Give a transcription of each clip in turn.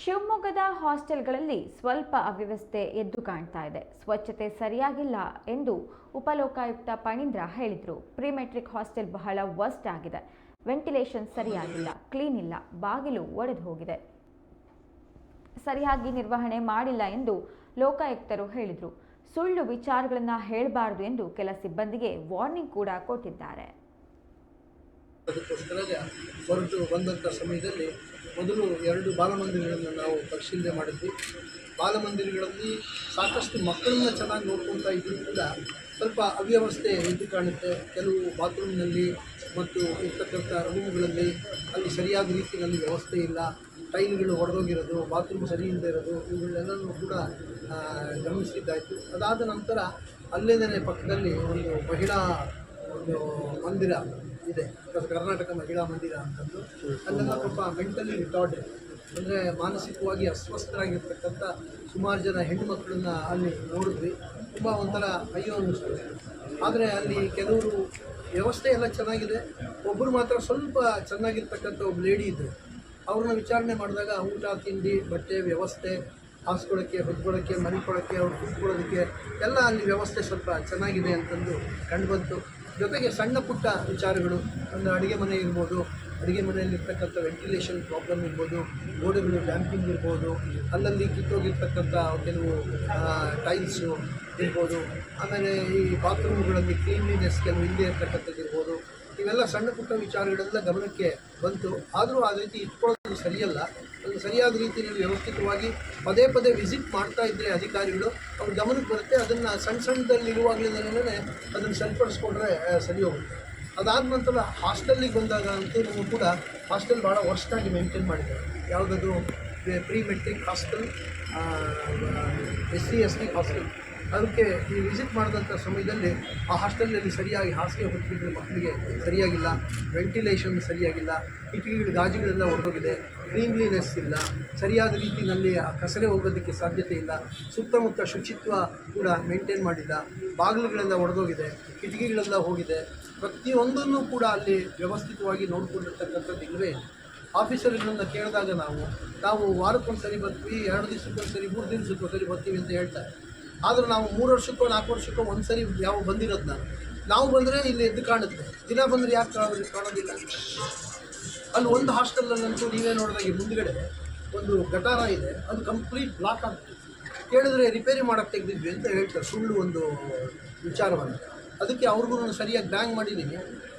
ಶಿವಮೊಗ್ಗದ ಹಾಸ್ಟೆಲ್ಗಳಲ್ಲಿ ಸ್ವಲ್ಪ ಅವ್ಯವಸ್ಥೆ ಎದ್ದು ಕಾಣ್ತಾ ಇದೆ. ಸ್ವಚ್ಛತೆ ಸರಿಯಾಗಿಲ್ಲ ಎಂದು ಉಪಲೋಕಾಯುಕ್ತ ಪಣೀಂದ್ರ ಹೇಳಿದರು. ಪ್ರಿಮೆಟ್ರಿಕ್ ಹಾಸ್ಟೆಲ್ ಬಹಳ ವರ್ಸ್ಟ್ ಆಗಿದೆ. ವೆಂಟಿಲೇಷನ್ ಸರಿಯಾಗಿಲ್ಲ, ಕ್ಲೀನ್ ಇಲ್ಲ, ಬಾಗಿಲು ಒಡೆದು ಹೋಗಿದೆ. ಸರಿಯಾಗಿ ನಿರ್ವಹಣೆ ಮಾಡಿಲ್ಲ ಎಂದು ಲೋಕಾಯುಕ್ತರು ಹೇಳಿದರು. ಸುಳ್ಳು ವಿಚಾರಗಳನ್ನು ಹೇಳಬಾರದು ಎಂದು ಕೆಲ ಸಿಬ್ಬಂದಿಗೆ ವಾರ್ನಿಂಗ್ ಕೂಡ ಕೊಟ್ಟಿದ್ದಾರೆ. ಅದಕ್ಕೋಸ್ಕರ ಹೊರಟು ಬಂದಂಥ ಸಮಯದಲ್ಲಿ ಮೊದಲು ಎರಡು ಬಾಲಮಂದಿರಗಳನ್ನು ನಾವು ಪರಿಶೀಲನೆ ಮಾಡಿದ್ವಿ. ಬಾಲಮಂದಿರಗಳಲ್ಲಿ ಸಾಕಷ್ಟು ಮಕ್ಕಳನ್ನ ಚೆನ್ನಾಗಿ ಇದ್ದರೂ ಕೂಡ ಸ್ವಲ್ಪ ಅವ್ಯವಸ್ಥೆ ಎದ್ದು ಕಾಣುತ್ತೆ. ಕೆಲವು ಬಾತ್ರೂಮ್ನಲ್ಲಿ ಮತ್ತು ಇರ್ತಕ್ಕಂಥ ರೂಮ್ಗಳಲ್ಲಿ ಅಲ್ಲಿ ಸರಿಯಾದ ರೀತಿಯಲ್ಲಿ ವ್ಯವಸ್ಥೆ ಇಲ್ಲ. ಟೈಲ್ಗಳು ಹೊಡೆದೋಗಿರೋದು ಬಾತ್ರೂಮ್ ಸರಿ ಇಲ್ಲದೆ ಇರೋದು ಇವುಗಳನ್ನೆಲ್ಲನೂ ಕೂಡ ಗಮನಿಸಿದ್ದಾಯಿತು ಅದಾದ ನಂತರ ಅಲ್ಲೇನೇ ಪಕ್ಕದಲ್ಲಿ ಒಂದು ಮಹಿಳಾ ಒಂದು ಮಂದಿರ ಇದೆ. ಕರ್- ಕರ್ನಾಟಕ ಮಹಿಳಾ ಮಂದಿರ ಅಂತಂದು. ಅಲ್ಲೆಲ್ಲ ಸ್ವಲ್ಪ ಮೆಂಟಲಿ ರಿಟಾರ್ಡ್. ಅಂದರೆ ಮಾನಸಿಕವಾಗಿ ಅಸ್ವಸ್ಥರಾಗಿರ್ತಕ್ಕಂಥ ಸುಮಾರು ಜನ ಹೆಣ್ಣುಮಕ್ಕಳನ್ನ ಅಲ್ಲಿ ನೋಡಿದ್ವಿ. ತುಂಬ ಒಂಥರ ಅಯ್ಯೋ ಅನ್ನಿಸ್ತು. ಆದರೆ ಅಲ್ಲಿ ಕೆಲವರು ವ್ಯವಸ್ಥೆ ಎಲ್ಲ ಚೆನ್ನಾಗಿದೆ. ಒಬ್ಬರು ಮಾತ್ರ ಸ್ವಲ್ಪ ಚೆನ್ನಾಗಿರ್ತಕ್ಕಂಥ ಒಬ್ಬ ಲೇಡಿ ಇದ್ದರು ಅವ್ರನ್ನ ವಿಚಾರಣೆ ಮಾಡಿದಾಗ ಊಟ, ತಿಂಡಿ, ಬಟ್ಟೆ, ವ್ಯವಸ್ಥೆ, ಹಾಸ್ಕೊಳ್ಳೋಕ್ಕೆ ಹೊದ್ಕೊಳ್ಳೋಕ್ಕೆ ಮಲ್ಕೊಳ್ಳೋಕ್ಕೆ, ಅವ್ರು ಕುತ್ಕೊಳ್ಳೋದಕ್ಕೆ ಎಲ್ಲ ಅಲ್ಲಿ ವ್ಯವಸ್ಥೆ ಸ್ವಲ್ಪ ಚೆನ್ನಾಗಿದೆ ಅಂತಂದು ಕಂಡುಬಂತು ಜೊತೆಗೆ ಸಣ್ಣ ಪುಟ್ಟ ವಿಚಾರಗಳು, ಒಂದು ಅಡುಗೆ ಮನೆ ಇರ್ಬೋದು, ಅಡುಗೆ ಮನೆಯಲ್ಲಿರ್ತಕ್ಕಂಥ ವೆಂಟಿಲೇಷನ್ ಪ್ರಾಬ್ಲಮ್ ಇರ್ಬೋದು, ಗೋಡೆಗಳು ಡ್ಯಾಂಪಿಂಗ್ ಇರ್ಬೋದು, ಅಲ್ಲಲ್ಲಿ ಕಿತ್ತೋಗಿರ್ತಕ್ಕಂಥ ಕೆಲವು ಟೈಲ್ಸು ಇರ್ಬೋದು, ಆಮೇಲೆ ಈ ಬಾತ್ರೂಮ್ಗಳಲ್ಲಿ ಕ್ಲೀನ್ಲಿನೆಸ್ ಕೆಲವು ಹಿಂದೆ ಇರ್ತಕ್ಕಂಥದ್ದು ಇರ್ಬೋದು. ಇವೆಲ್ಲ ಸಣ್ಣ ಪುಟ್ಟ ವಿಚಾರಗಳೆಲ್ಲ ಗಮನಕ್ಕೆ ಬಂತು. ಆದರೂ ಆ ರೀತಿ ಇಟ್ಕೊಳ್ಳೋದು ಸರಿಯಲ್ಲ. ಅದು ಸರಿಯಾದ ರೀತಿಯಲ್ಲಿ ವ್ಯವಸ್ಥಿತವಾಗಿ ಪದೇ ಪದೇ ವಿಸಿಟ್ ಮಾಡ್ತಾ ಇದ್ದರೆ ಅಧಿಕಾರಿಗಳು ಅವ್ರ ಗಮನಕ್ಕೆ ಬರುತ್ತೆ. ಅದನ್ನು ಸಣ್ಣ ಸಣ್ಣದಲ್ಲಿ ಇರುವಾಗಲೇ ಅದನ್ನು ಸರಿಪಡಿಸ್ಕೊಂಡ್ರೆ ಸರಿ ಹೋಗುತ್ತೆ. ಅದಾದ ನಂತರ ಹಾಸ್ಟೆಲ್ಲಿಗೆ ಬಂದಾಗ ಅಂತೂ ಕೂಡ ಹಾಸ್ಟೆಲ್ ಭಾಳ ವರ್ಷಾಗಿ ಮೇಂಟೈನ್ ಮಾಡಿದ್ದಾರೆ. ಯಾವುದದು pre matric hostel S C S T hostel ಅದಕ್ಕೆ ಈ ವಿಸಿಟ್ ಮಾಡಿದಂಥ ಸಮಯದಲ್ಲಿ ಆ ಹಾಸ್ಟೆಲ್ನಲ್ಲಿ ಸರಿಯಾಗಿ ಹಾಸಿಗೆ ಹೊತ್ತಿದ್ರೆ ಮಕ್ಕಳಿಗೆ ಸರಿಯಾಗಿಲ್ಲ ವೆಂಟಿಲೇಷನ್ ಸರಿಯಾಗಿಲ್ಲ, ಕಿಟಕಿಗಳ, ಗಾಜುಗಳೆಲ್ಲ ಹೊರಟೋಗಿದೆ ಕ್ಲೀನ್ಲಿನೆಸ್ ಇಲ್ಲ, ಸರಿಯಾದ ರೀತಿಯಲ್ಲಿ ಆ ಕಸರೆ ಹೋಗೋದಕ್ಕೆ ಸಾಧ್ಯತೆ ಇಲ್ಲ, ಸುತ್ತಮುತ್ತ ಶುಚಿತ್ವ ಕೂಡ ಮೇಂಟೈನ್ ಮಾಡಿಲ್ಲ, ಬಾಗಿಲುಗಳೆಲ್ಲ ಒಡೆದೋಗಿದೆ ಕಿಟಕಿಗಳೆಲ್ಲ ಹೋಗಿದೆ. ಪ್ರತಿಯೊಂದನ್ನು ಕೂಡ ಅಲ್ಲಿ ವ್ಯವಸ್ಥಿತವಾಗಿ ನೋಡಿಕೊಂಡಿರ್ತಕ್ಕಂಥದ್ದು ಇಲ್ಲವೇ ಇಲ್ಲ ಆಫೀಸರ್ಗಳನ್ನ ಕೇಳಿದಾಗ ನಾವು ನಾವು ವಾರಕ್ಕೊಂದು ಸರಿ ಬರ್ತೀವಿ, ಎರಡು ದಿವಸಕ್ಕೊಂದು ಸರಿ ಮೂರು ದಿವಸಕ್ಕೊಂದು ಸರಿ ಬರ್ತೀವಿ ಅಂತ ಹೇಳ್ತಾರೆ ಆದರೂ ನಾವು ಮೂರು ವರ್ಷಕ್ಕೋ, ನಾಲ್ಕು ವರ್ಷಕ್ಕೋ ಒಂದು ಸರಿ ಯಾವ ಬಂದಿರೋದನ್ನ ನಾವು ಬಂದರೆ ಇಲ್ಲಿ ಎದ್ದು ಕಾಣುತ್ತೆ. ದಿನ ಬಂದರೆ ಯಾಕೆ ಕಾಣೋದಿಲ್ಲ ಕಾಣೋದಿಲ್ಲ. ಅಲ್ಲಿ ಒಂದು ಹಾಸ್ಟೆಲಲ್ಲಂತೂ ನೀವೇ ನೋಡಿದಾಗೆ ಮುಂದುಗಡೆ ಒಂದು ಗಟಾರ ಇದೆ. ಅದು ಕಂಪ್ಲೀಟ್ ಬ್ಲಾಕ್ ಆಗ್ತದೆ ಕೇಳಿದ್ರೆ ರಿಪೇರಿ ಮಾಡೋಕ್ಕೆ ತೆಗೆದಿದ್ವಿ ಅಂತ ಹೇಳ್ತಾರೆ. ಸುಳ್ಳು ಒಂದು ವಿಚಾರವನ್ನು. ಅದಕ್ಕೆ ಅವ್ರಿಗೂ ನಾನು ಸರಿಯಾಗಿ ಬ್ಯಾಂಗ್ ಮಾಡಿದ್ದೀನಿ.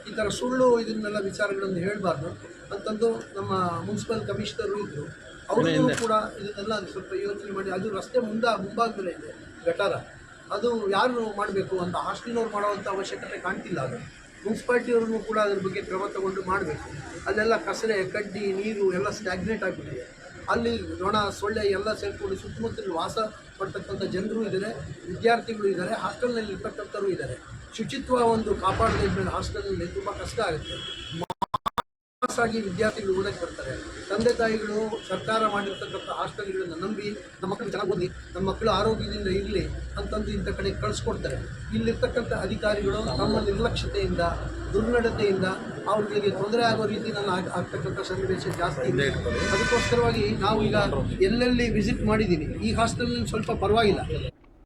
ಈ ಥರ ಸುಳ್ಳು ಇದನ್ನೆಲ್ಲ ವಿಚಾರಗಳನ್ನು ಹೇಳಬಾರ್ದು. ಅಂತಂದು ನಮ್ಮ ಮುನ್ಸಿಪಲ್ ಕಮಿಷನರು ಇದ್ದರು ಅವರು ಕೂಡ ಇದನ್ನೆಲ್ಲ ಸ್ವಲ್ಪ ಯೋಚನೆ ಮಾಡಿ ಅದು ರಸ್ತೆ ಮುಂದ ಮುಂಭಾಗದಲ್ಲೇ ಇದೆ ಗಟಾರ. ಅದು ಯಾರು ಮಾಡಬೇಕು ಅಂತ ಹಾಸ್ಟೆಲ್ನವ್ರು ಮಾಡುವಂಥ ಅವಶ್ಯಕತೆ ಕಾಣ್ತಿಲ್ಲ ಅದು. ಮುನ್ಸಿಪಾಲ್ಟಿಯವ್ರಿಗೂ ಕೂಡ ಅದ್ರ ಬಗ್ಗೆ ಕ್ರಮ ತಗೊಂಡು ಮಾಡಬೇಕು. ಅಲ್ಲೆಲ್ಲ ಕಸರೆ ಕಡ್ಡಿ ನೀರು ಎಲ್ಲ ಸ್ಟ್ಯಾಗ್ನೇಟ್ ಆಗಿಬಿಟ್ಟಿದೆ. ಅಲ್ಲಿ ನೊಣ ಸೊಳ್ಳೆ ಎಲ್ಲ ಸೇರಿಕೊಂಡು ಸುತ್ತಮುತ್ತಲು ವಾಸ ಪಡ್ತಕ್ಕಂಥ ಜನರು ಇದ್ದಾರೆ ವಿದ್ಯಾರ್ಥಿಗಳು ಇದ್ದಾರೆ ಹಾಸ್ಟೆಲ್ನಲ್ಲಿ ಇರ್ತಕ್ಕಂಥವ್ರು ಇದ್ದಾರೆ ಶುಚಿತ್ವ ಒಂದು ಕಾಪಾಡದೇ ಇದ್ಮೇಲೆ ಹಾಸ್ಟೆಲ್ನಲ್ಲಿ ತುಂಬ ಕಷ್ಟ ಆಗುತ್ತೆ. ಆಗಿ ವಿದ್ಯಾರ್ಥಿಗಳು ಓದಕ್ಕೆ ಬರ್ತಾರೆ. ತಂದೆ ತಾಯಿಗಳು ಸರ್ಕಾರ ಮಾಡಿರ್ತಕ್ಕಂಥ ಹಾಸ್ಟೆಲ್ಗಳನ್ನು ನಂಬಿ ನಮ್ಮ ಮಕ್ಕಳು ಚೆನ್ನಾಗಿ ಓದಿ, ನಮ್ಮ ಮಕ್ಕಳು ಆರೋಗ್ಯದಿಂದ ಇರಲಿ ಅಂತಂದು ಇಂಥ ಕಡೆ ಕಳಿಸ್ಕೊಡ್ತಾರೆ. ಇಲ್ಲಿರ್ತಕ್ಕಂಥ ಅಧಿಕಾರಿಗಳು ನಮ್ಮ ನಿರ್ಲಕ್ಷ್ಯತೆಯಿಂದ, ದುರ್ನಡತೆಯಿಂದ ಅವ್ರಿಗೆ ತೊಂದರೆ ಆಗೋ ರೀತಿ ನಾನು ಆಗ್ತಕ್ಕಂಥ ಸನ್ನಿವೇಶ ಜಾಸ್ತಿ ಇದೆ. ಅದಕ್ಕೋಸ್ಕರವಾಗಿ ನಾವು ಈಗ ಎಲ್ಲೆಲ್ಲಿ ವಿಸಿಟ್ ಮಾಡಿದ್ದೀನಿ ಈ ಹಾಸ್ಟೆಲ್ನಲ್ಲಿ ಸ್ವಲ್ಪ ಪರವಾಗಿಲ್ಲ.